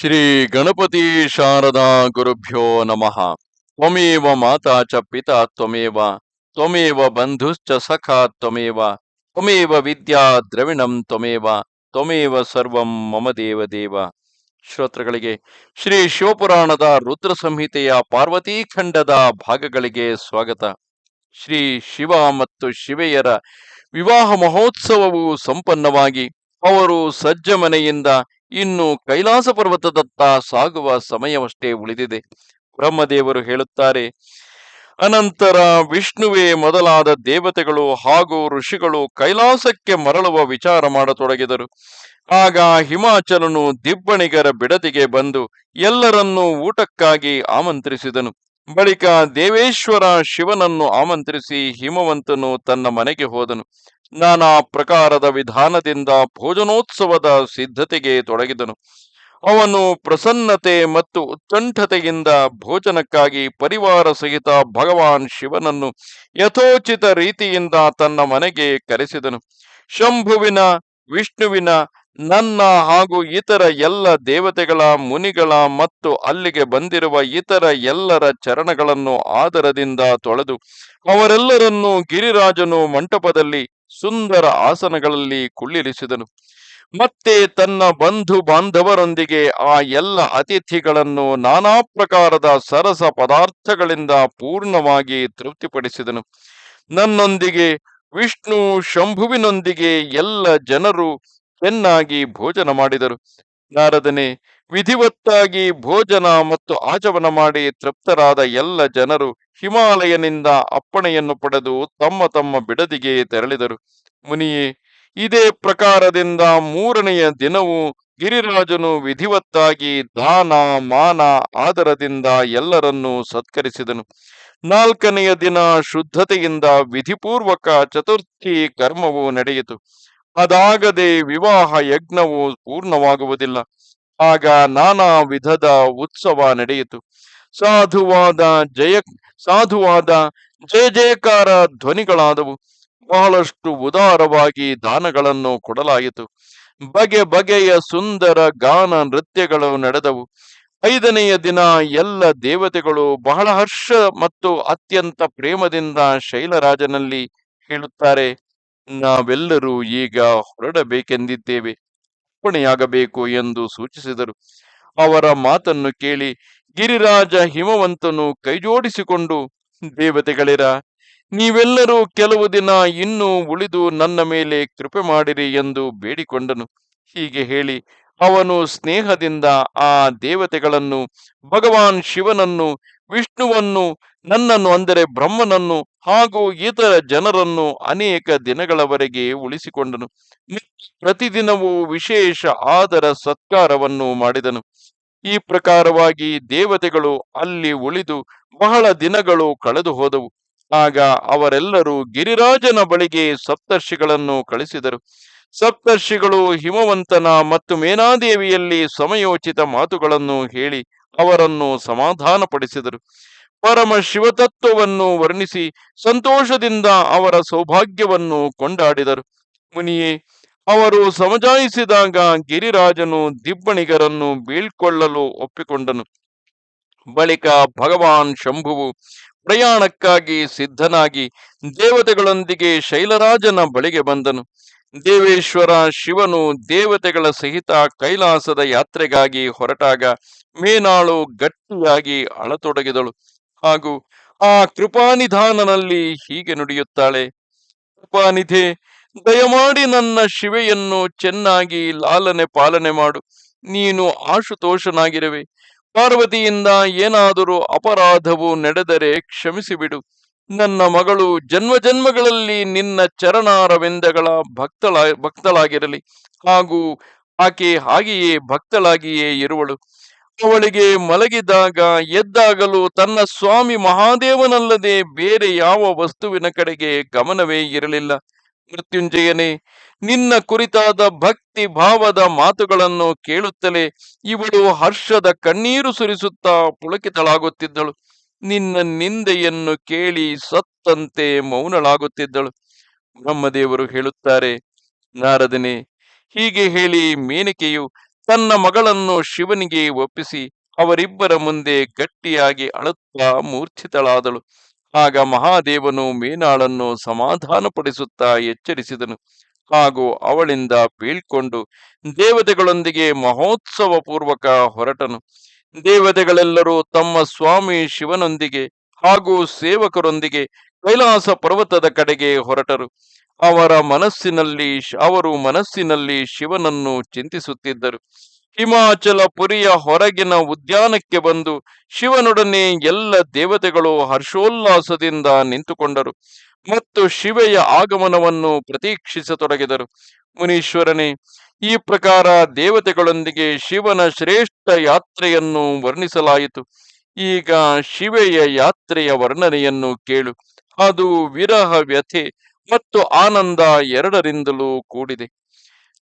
ಶ್ರೀ ಗಣಪತಿ ಶಾರದಾ ಗುರುಭ್ಯೋ ನಮಃ. ತ್ವಮೇವ ಮಾತಾ ಚ ಪಿತಾ ತ್ವಮೇವ ತ್ವಮೇವ ಬಂಧುಶ್ಚ ಸಖಾ ತ್ವಮೇವ ತ್ವಮೇವ ವಿದ್ಯಾ ದ್ರವಿಣಂ ತ್ವಮೇವ ತ್ವಮೇವ ಸರ್ವಂ ಮಮ ದೇವ ದೇವ. ಶ್ರೋತೃಗಳಿಗೆ, ಶ್ರೀ ಶಿವಪುರಾಣದ ರುದ್ರ ಸಂಹಿತೆಯ ಪಾರ್ವತೀಖಂಡದ ಭಾಗಗಳಿಗೆ ಸ್ವಾಗತ. ಶ್ರೀ ಶಿವ ಮತ್ತು ಶಿವೆಯರ ವಿವಾಹ ಮಹೋತ್ಸವವು ಸಂಪನ್ನವಾಗಿ ಅವರು ಸಜ್ಜ ಮನೆಯಿಂದ ಇನ್ನು ಕೈಲಾಸ ಪರ್ವತದತ್ತ ಸಾಗುವ ಸಮಯವಷ್ಟೇ ಉಳಿದಿದೆ. ಬ್ರಹ್ಮದೇವರು ಹೇಳುತ್ತಾರೆ, ಅನಂತರ ವಿಷ್ಣುವೇ ಮೊದಲಾದ ದೇವತೆಗಳು ಹಾಗೂ ಋಷಿಗಳು ಕೈಲಾಸಕ್ಕೆ ಮರಳುವ ವಿಚಾರ ಮಾಡತೊಡಗಿದರು. ಆಗ ಹಿಮಾಚಲನು ದಿಬ್ಬಣಿಗರ ಬಿಡದಿಗೆ ಬಂದು ಎಲ್ಲರನ್ನೂ ಊಟಕ್ಕಾಗಿ ಆಮಂತ್ರಿಸಿದನು. ಬಳಿಕ ದೇವೇಶ್ವರ ಶಿವನನ್ನು ಆಮಂತ್ರಿಸಿ ಹಿಮವಂತನು ತನ್ನ ಮನೆಗೆ ಹೋದನು. ನಾನಾ ಪ್ರಕಾರದ ವಿಧಾನದಿಂದ ಭೋಜನೋತ್ಸವದ ಸಿದ್ಧತೆಗೆ ತೊಡಗಿದನು. ಅವನು ಪ್ರಸನ್ನತೆ ಮತ್ತು ಉತ್ಕಂಠತೆಯಿಂದ ಭೋಜನಕ್ಕಾಗಿ ಪರಿವಾರ ಸಹಿತ ಭಗವಾನ್ ಶಿವನನ್ನು ಯಥೋಚಿತ ರೀತಿಯಿಂದ ತನ್ನ ಮನೆಗೆ ಕರೆಸಿದನು. ಶಂಭುವಿನ, ವಿಷ್ಣುವಿನ, ನನ್ನ ಹಾಗೂ ಇತರ ಎಲ್ಲ ದೇವತೆಗಳ, ಮುನಿಗಳ ಮತ್ತು ಅಲ್ಲಿಗೆ ಬಂದಿರುವ ಇತರ ಎಲ್ಲರ ಚರಣಗಳನ್ನು ಆದರದಿಂದ ತೊಳೆದು ಅವರೆಲ್ಲರನ್ನೂ ಗಿರಿರಾಜನು ಮಂಟಪದಲ್ಲಿ ಸುಂದರ ಆಸನಗಳಲ್ಲಿ ಕುಳ್ಳಿರಿಸಿದನು. ಮತ್ತೆ ತನ್ನ ಬಂಧು ಬಾಂಧವರೊಂದಿಗೆ ಆ ಎಲ್ಲ ಅತಿಥಿಗಳನ್ನು ನಾನಾ ಪ್ರಕಾರದ ಸರಸ ಪದಾರ್ಥಗಳಿಂದ ಪೂರ್ಣವಾಗಿ ತೃಪ್ತಿಪಡಿಸಿದನು. ನನ್ನೊಂದಿಗೆ, ವಿಷ್ಣು ಶಂಭುವಿನೊಂದಿಗೆ ಎಲ್ಲ ಜನರು ಚೆನ್ನಾಗಿ ಭೋಜನ ಮಾಡಿದರು. ನಾರದನೆ, ವಿಧಿವತ್ತಾಗಿ ಭೋಜನ ಮತ್ತು ಆಚಮನ ಮಾಡಿ ತೃಪ್ತರಾದ ಎಲ್ಲ ಜನರು ಹಿಮಾಲಯನಿಂದ ಅಪ್ಪಣೆಯನ್ನು ಪಡೆದು ತಮ್ಮ ತಮ್ಮ ಬಿಡದಿಗೆ ತೆರಳಿದರು. ಮುನಿಯೇ, ಇದೇ ಪ್ರಕಾರದಿಂದ ಮೂರನೆಯ ದಿನವೂ ಗಿರಿರಾಜನು ವಿಧಿವತ್ತಾಗಿ ದಾನ, ಮಾನ, ಆದರದಿಂದ ಎಲ್ಲರನ್ನೂ ಸತ್ಕರಿಸಿದನು. ನಾಲ್ಕನೆಯ ದಿನ ಶುದ್ಧತೆಯಿಂದ ವಿಧಿಪೂರ್ವಕ ಚತುರ್ಥಿ ಕರ್ಮವು ನಡೆಯಿತು. ಅದಾಗದೆ ವಿವಾಹ ಯಜ್ಞವು ಪೂರ್ಣವಾಗುವುದಿಲ್ಲ. ಆಗ ನಾನಾ ವಿಧದ ಉತ್ಸವ ನಡೆಯಿತು. ಸಾಧುವಾದ ಜಯ ಸಾಧುವಾದ ಜಯ ಜಯಕಾರ ಧ್ವನಿಗಳಾದವು. ಬಹಳಷ್ಟು ಉದಾರವಾಗಿ ದಾನಗಳನ್ನು ಕೊಡಲಾಯಿತು. ಬಗೆ ಬಗೆಯ ಸುಂದರ ಗಾನ ನೃತ್ಯಗಳು ನಡೆದವು. ಐದನೆಯ ದಿನ ಎಲ್ಲ ದೇವತೆಗಳು ಬಹಳ ಹರ್ಷ ಮತ್ತು ಅತ್ಯಂತ ಪ್ರೇಮದಿಂದ ಶೈಲರಾಜನಲ್ಲಿ ಹೇಳುತ್ತಾರೆ, ನಾವೆಲ್ಲರೂ ಈಗ ಹೊರಡಬೇಕೆಂದಿದ್ದೇವೆ. ಅರ್ಪಣೆಯಾಗಬೇಕು ಎಂದು ಸೂಚಿಸಿದರು. ಅವರ ಮಾತನ್ನು ಕೇಳಿ ಗಿರಿರಾಜ ಹಿಮವಂತನು ಕೈಜೋಡಿಸಿಕೊಂಡು, ದೇವತೆಗಳಿರ, ನೀವೆಲ್ಲರೂ ಕೆಲವು ದಿನ ಇನ್ನೂ ಉಳಿದು ನನ್ನ ಮೇಲೆ ಕೃಪೆ ಮಾಡಿರಿ ಎಂದು ಬೇಡಿಕೊಂಡನು. ಹೀಗೆ ಹೇಳಿ ಅವನು ಸ್ನೇಹದಿಂದ ಆ ದೇವತೆಗಳನ್ನು, ಭಗವಾನ್ ಶಿವನನ್ನು, ವಿಷ್ಣುವನ್ನು, ನನ್ನನ್ನು ಅಂದರೆ ಬ್ರಹ್ಮನನ್ನು ಹಾಗೂ ಇತರ ಜನರನ್ನು ಅನೇಕ ದಿನಗಳವರೆಗೆ ಉಳಿಸಿಕೊಂಡನು. ಪ್ರತಿದಿನವೂ ವಿಶೇಷ ಆದರ ಸತ್ಕಾರವನ್ನು ಮಾಡಿದನು. ಈ ಪ್ರಕಾರವಾಗಿ ದೇವತೆಗಳು ಅಲ್ಲಿ ಉಳಿದು ಬಹಳ ದಿನಗಳು ಕಳೆದು ಹೋದವು. ಆಗ ಅವರೆಲ್ಲರೂ ಗಿರಿರಾಜನ ಬಳಿಗೆ ಸಪ್ತರ್ಷಿಗಳನ್ನು ಕಳಿಸಿದರು. ಸಪ್ತರ್ಷಿಗಳು ಹಿಮವಂತನ ಮತ್ತು ಮೇನಾದೇವಿಯಲ್ಲಿ ಸಮಯೋಚಿತ ಮಾತುಗಳನ್ನು ಹೇಳಿ ಅವರನ್ನು ಸಮಾಧಾನಪಡಿಸಿದರು. ಪರಮ ಶಿವತತ್ವವನ್ನು ವರ್ಣಿಸಿ ಸಂತೋಷದಿಂದ ಅವರ ಸೌಭಾಗ್ಯವನ್ನು ಕೊಂಡಾಡಿದರು. ಮುನಿಯೇ ಅವರು ಸಮಜಾಯಿಸಿದಾಗ ಗಿರಿರಾಜನು ದಿಬ್ಬಣಿಗರನ್ನು ಬೀಳ್ಕೊಳ್ಳಲು ಒಪ್ಪಿಕೊಂಡನು. ಬಳಿಕ ಭಗವಾನ್ ಶಂಭುವು ಪ್ರಯಾಣಕ್ಕಾಗಿ ಸಿದ್ಧನಾಗಿ ದೇವತೆಗಳೊಂದಿಗೆ ಶೈಲರಾಜನ ಬಳಿಗೆ ಬಂದನು. ದೇವೇಶ್ವರ ಶಿವನು ದೇವತೆಗಳ ಸಹಿತ ಕೈಲಾಸದ ಯಾತ್ರೆಗಾಗಿ ಹೊರಟಾಗ ಮೇನಾಳು ಗಟ್ಟಿಯಾಗಿ ಅಳತೊಡಗಿದಳು. ಹಾಗೂ, ಆ ಕೃಪಾನಿಧಾನನಲ್ಲಿ ಹೀಗೆ ನುಡಿಯುತ್ತಾಳೆ. ಕೃಪಾನಿಧೆ ದಯಮಾಡಿ ನನ್ನ ಶಿವೆಯನ್ನು ಚೆನ್ನಾಗಿ ಲಾಲನೆ ಪಾಲನೆ ಮಾಡು. ನೀನು ಆಶುತೋಷನಾಗಿರುವೆ. ಪಾರ್ವತಿಯಿಂದ ಏನಾದರೂ ಅಪರಾಧವು ನಡೆದರೆ ಕ್ಷಮಿಸಿಬಿಡು. ನನ್ನ ಮಗಳು ಜನ್ಮ ಜನ್ಮಗಳಲ್ಲಿ ನಿನ್ನ ಚರಣಾರವಿಂದಗಳ ಭಕ್ತಳ, ಭಕ್ತಳಾಗಿರಲಿ. ಹಾಗೂ ಆಕೆ ಹಾಗೆಯೇ ಭಕ್ತಳಾಗಿಯೇ ಇರುವಳು. ಅವಳಿಗೆ ಮಲಗಿದಾಗ ಎದ್ದಾಗಲೂ ತನ್ನ ಸ್ವಾಮಿ ಮಹಾದೇವನಲ್ಲದೆ ಬೇರೆ ಯಾವ ವಸ್ತುವಿನ ಕಡೆಗೆ ಗಮನವೇ ಇರಲಿಲ್ಲ. ಮೃತ್ಯುಂಜಯನೇ, ನಿನ್ನ ಕುರಿತಾದ ಭಕ್ತಿ ಭಾವದ ಮಾತುಗಳನ್ನು ಕೇಳುತ್ತಲೇ ಇವಳು ಹರ್ಷದ ಕಣ್ಣೀರು ಸುರಿಸುತ್ತಾ ಪುಳಕಿತಳಾಗುತ್ತಿದ್ದಳು. ನಿನ್ನ ನಿಂದೆಯನ್ನು ಕೇಳಿ ಸತ್ತಂತೆ ಮೌನಳಾಗುತ್ತಿದ್ದಳು. ಬ್ರಹ್ಮದೇವರು ಹೇಳುತ್ತಾರೆ, ನಾರದನೆ, ಹೀಗೆ ಹೇಳಿ ಮೇನಿಕೆಯು ತನ್ನ ಮಗಳನ್ನು ಶಿವನಿಗೆ ಒಪ್ಪಿಸಿ ಅವರಿಬ್ಬರ ಮುಂದೆ ಗಟ್ಟಿಯಾಗಿ ಅಳುತ್ತಾ ಮೂರ್ಛಿತಳಾದಳು. ಆಗ ಮಹಾದೇವನು ಮೇನಾಳನ್ನು ಸಮಾಧಾನಪಡಿಸುತ್ತಾ ಎಚ್ಚರಿಸಿದನು. ಹಾಗೂ ಅವಳಿಂದ ಬೀಳ್ಕೊಂಡು ದೇವತೆಗಳೊಂದಿಗೆ ಮಹೋತ್ಸವ ಪೂರ್ವಕ ಹೊರಟನು. ದೇವತೆಗಳೆಲ್ಲರೂ ತಮ್ಮ ಸ್ವಾಮಿ ಶಿವನೊಂದಿಗೆ ಹಾಗೂ ಸೇವಕರೊಂದಿಗೆ ಕೈಲಾಸ ಪರ್ವತದ ಕಡೆಗೆ ಹೊರಟರು. ಅವರ ಮನಸ್ಸಿನಲ್ಲಿ ಅವರು ಮನಸ್ಸಿನಲ್ಲಿ ಶಿವನನ್ನು ಚಿಂತಿಸುತ್ತಿದ್ದರು. ಹಿಮಾಚಲ ಪುರಿಯ ಹೊರಗಿನ ಉದ್ಯಾನಕ್ಕೆ ಬಂದು ಶಿವನೊಡನೆ ಎಲ್ಲ ದೇವತೆಗಳು ಹರ್ಷೋಲ್ಲಾಸದಿಂದ ನಿಂತುಕೊಂಡರು ಮತ್ತು ಶಿವೆಯ ಆಗಮನವನ್ನು ಪ್ರತೀಕ್ಷಿಸತೊಡಗಿದರು. ಮುನೀಶ್ವರನೇ, ಈ ಪ್ರಕಾರ ದೇವತೆಗಳೊಂದಿಗೆ ಶಿವನ ಶ್ರೇಷ್ಠ ಯಾತ್ರೆಯನ್ನು ವರ್ಣಿಸಲಾಯಿತು. ಈಗ ಶಿವೆಯ ಯಾತ್ರೆಯ ವರ್ಣನೆಯನ್ನು ಕೇಳು. ಅದು ವಿರಹ ವ್ಯಥೆ ಮತ್ತು ಆನಂದ ಎರಡರಿಂದಲೂ ಕೂಡಿದೆ.